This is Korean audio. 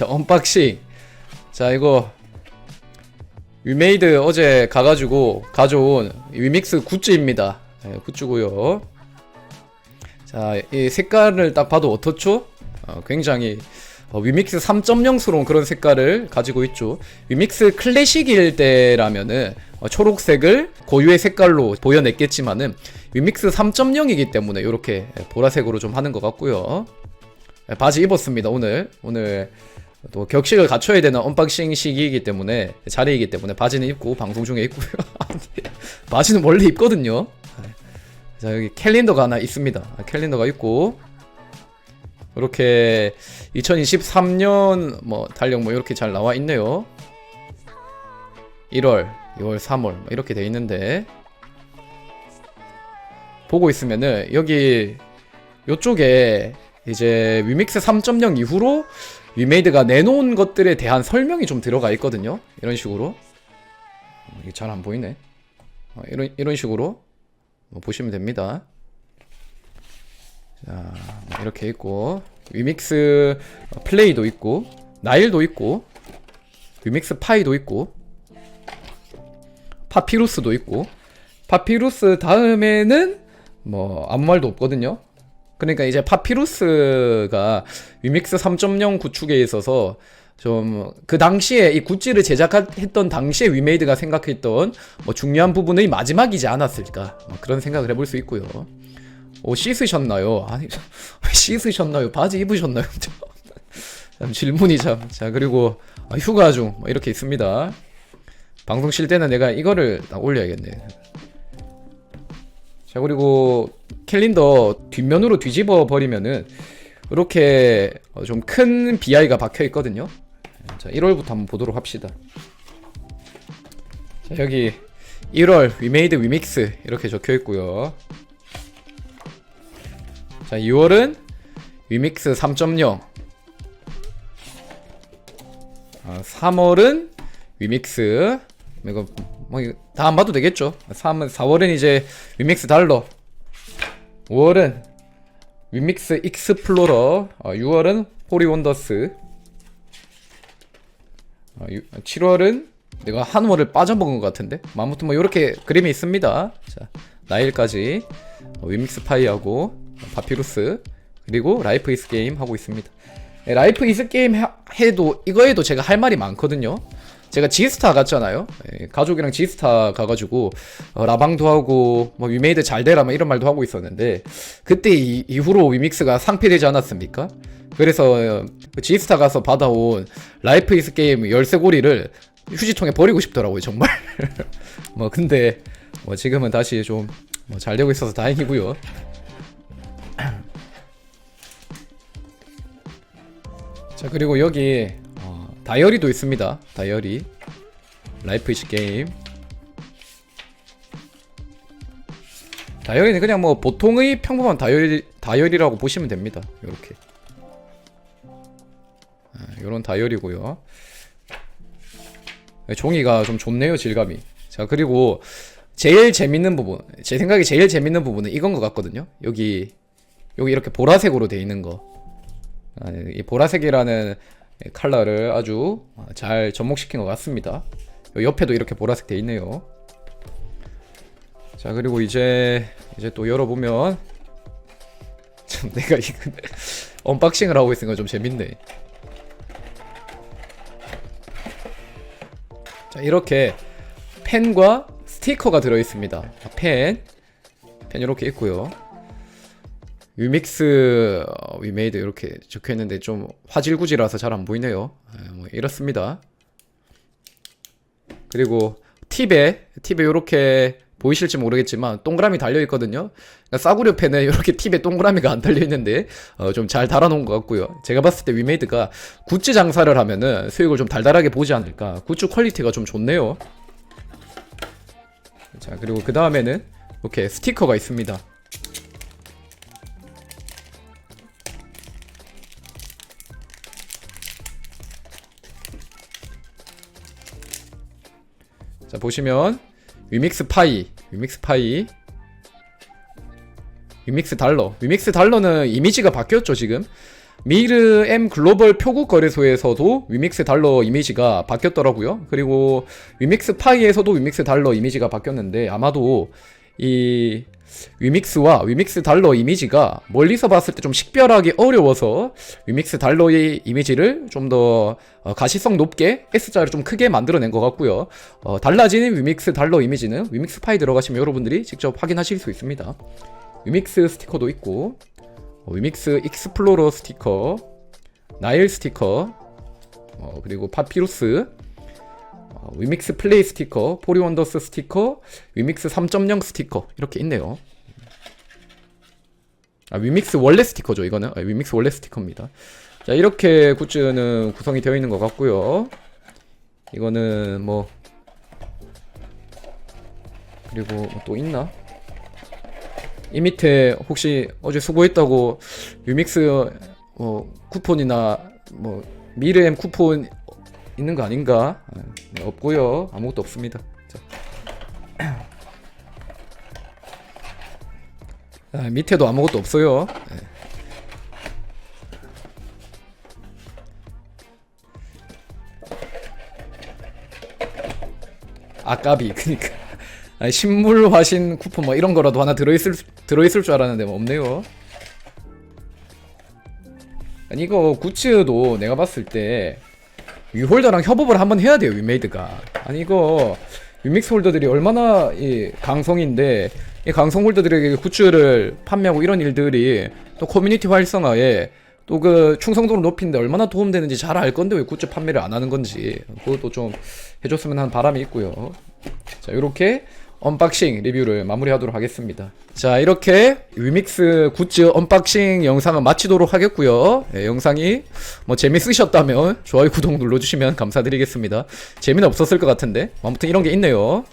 자 언박싱. 자 이거 위메이드 어제 가가지고 가져온 위믹스 굿즈입니다. 네, 굿즈고요. 자 이 색깔을 딱 봐도 어떻죠? 어, 굉장히 어, 위믹스 3.0스러운 그런 색깔을 가지고 있죠. 위믹스 클래식일 때라면은 어, 초록색을 고유의 색깔로 보여냈겠지만은 위믹스 3.0이기 때문에 이렇게 보라색으로 좀 하는 것 같고요. 네, 바지 입었습니다 오늘. 오늘 또 격식을 갖춰야 되는 언박싱 시기이기 때문에 자리이기 때문에 바지는 입고 방송 중에 입고요 바지는 원래 입거든요. 네. 자 여기 캘린더가 하나 있습니다. 아, 캘린더가 있고. 이렇게 2023년 뭐 달력 뭐 이렇게 잘 나와 있네요. 1월 2월 3월 뭐 이렇게 돼 있는데. 보고 있으면은 여기 요쪽에 이제 위믹스 3.0 이후로 위메이드가 내놓은 것들에 대한 설명이 좀 들어가 있거든요. 이런 식으로 어, 이게 잘 안 보이네. 어, 이런 이런 식으로 뭐 보시면 됩니다. 자뭐 이렇게 있고 위믹스 어, 플레이도 있고 나일도 있고 위믹스 파이도 있고 파피루스도 있고 파피루스 다음에는 뭐 아무 말도 없거든요. 그러니까 이제 파피루스가 위믹스 3.0 구축에 있어서 좀 그 당시에 이 굿즈를 제작했던 당시에 위메이드가 생각했던 뭐 중요한 부분의 마지막이지 않았을까 뭐 그런 생각을 해볼 수 있고요. 오 씻으셨나요? 아니 왜 씻으셨나요? 바지 입으셨나요? 참 질문이 참. 자 그리고 아, 휴가 중뭐 이렇게 있습니다. 방송 쉴 때는 내가 이거를 딱 올려야겠네. 자 그리고 캘린더 뒷면으로 뒤집어 버리면은 이렇게 어, 좀큰 BI가 박혀 있거든요. 자 1월부터 한번 보도록 합시다. 자 여기 1월 위메이드 위믹스 이렇게 적혀 있고요. 자 2월은 위믹스 3.0 아, 3월은 위믹스 이거 뭐다 안 봐도 되겠죠 3, 4월은 이제 위믹스 달러 5월은 위믹스 익스플로러 어, 6월은 포리 원더스 어, 7월은 내가 한 월을 빠져먹은 것 같은데? 뭐 아무튼 뭐 이렇게 그림이 있습니다. 자 나일까지 어, 위믹스 파이하고 파피루스 그리고 라이프 이스 게임 하고 있습니다. 예, 라이프 이스 게임 하- 해도 이거에도 제가 할 말이 많거든요 제가 지스타 갔잖아요. 예, 가족이랑 지스타 가가지고 어, 라방도 하고 뭐 위메이드 잘 되라 뭐 이런 말도 하고 있었는데 그때 이, 이후로 위믹스가 상폐되지 않았습니까? 그래서 어, 그 지스타 가서 받아온 라이프 이스 게임 열쇠고리를 휴지통에 버리고 싶더라고요 정말. 뭐 근데 뭐 지금은 다시 좀 뭐 잘 되고 있어서 다행이고요. 자 그리고 여기 어, 다이어리도 있습니다. 다이어리 라이프 이즈 게임 다이어리는 그냥 뭐 보통의 평범한 다이어리 다이어리라고 보시면 됩니다. 이렇게 이런 다이어리고요. 네, 종이가 좀 좋네요 질감이. 자 그리고 제일 재밌는 부분, 제 생각에 제일 재밌는 부분은 이건 것 같거든요. 여기 여기 이렇게 보라색으로 돼 있는 거. 아, 이 보라색이라는 컬러를 아주 잘 접목시킨 것 같습니다. 요 옆에도 이렇게 보라색 돼 있네요. 자 그리고 이제 이제 또 열어보면 참 내가 이거 언박싱을 하고 있으니까 좀 재밌네. 자 이렇게 펜과 스티커가 들어 있습니다. 펜, 펜 이렇게 있고요. 위믹스 어, 위메이드 이렇게 적혀 있는데 좀 화질구지라서 잘 안 보이네요. 예, 뭐 이렇습니다. 그리고 팁에 팁에 이렇게 보이실지 모르겠지만 동그라미 달려 있거든요. 그러니까 싸구려 펜에 이렇게 팁에 동그라미가 안 달려 있는데 어, 좀 잘 달아놓은 것 같고요. 제가 봤을 때 위메이드가 굿즈 장사를 하면은 수익을 좀 달달하게 보지 않을까. 굿즈 퀄리티가 좀 좋네요. 자 그리고 그 다음에는 이렇게 스티커가 있습니다. 자 보시면 위믹스 파이 위믹스 파이. 위믹스 달러. 위믹스 달러는 이미지가 바뀌었죠 지금. 미르 M 글로벌 표국 거래소에서도 위믹스 달러 이미지가 바뀌었더라고요. 그리고 위믹스 파이에서도 위믹스 달러 이미지가 바뀌었는데 아마도 이 위믹스와 위믹스 달러 이미지가 멀리서 봤을 때 좀 식별하기 어려워서 위믹스 달러의 이미지를 좀 더 가시성 높게 S자를 좀 크게 만들어낸 것 같고요. 어, 달라지는 위믹스 달러 이미지는 위믹스 파이 들어가시면 여러분들이 직접 확인하실 수 있습니다. 위믹스 스티커도 있고 어, 위믹스 익스플로러 스티커, 나일 스티커, 어, 그리고 파피루스, 어, 위믹스 플레이 스티커, 포리원더스 스티커, 위믹스 3.0 스티커 이렇게 있네요. 아, 위믹스 원래 스티커죠 이거는 아, 위믹스 원래 스티커입니다. 자 이렇게 굿즈는 구성이 되어 있는 것 같고요. 이거는 뭐 그리고 뭐또 있나? 이 밑에 혹시 어제 수고했다고 유믹스 뭐 쿠폰이나 뭐 미르엠 쿠폰 있는 거 아닌가? 네, 없고요. 아무것도 없습니다. 자. 아, 밑에도 아무것도 없어요. 네. 아까비 그니까 아니, 식물 화신 쿠폰 뭐 이런 거라도 하나 들어있을 들어있을 줄 알았는데 뭐 없네요. 아니 이거 굿즈도 내가 봤을 때 위홀더랑 협업을 한번 해야 돼요 위메이드가. 아니 이거 위믹스 홀더들이 얼마나 이 강성인데 이 강성 홀더들에게 굿즈를 판매하고 이런 일들이 또 커뮤니티 활성화에 또 그 충성도를 높이는데 얼마나 도움되는지 잘 알 건데 왜 굿즈 판매를 안 하는 건지 그것도 좀 해줬으면 하는 바람이 있고요. 자 이렇게 언박싱 리뷰를 마무리하도록 하겠습니다. 자 이렇게 위믹스 굿즈 언박싱 영상은 마치도록 하겠고요. 예, 영상이 뭐 재밌으셨다면 좋아요 구독 눌러주시면 감사드리겠습니다. 재미는 없었을 것 같은데 아무튼 이런 게 있네요.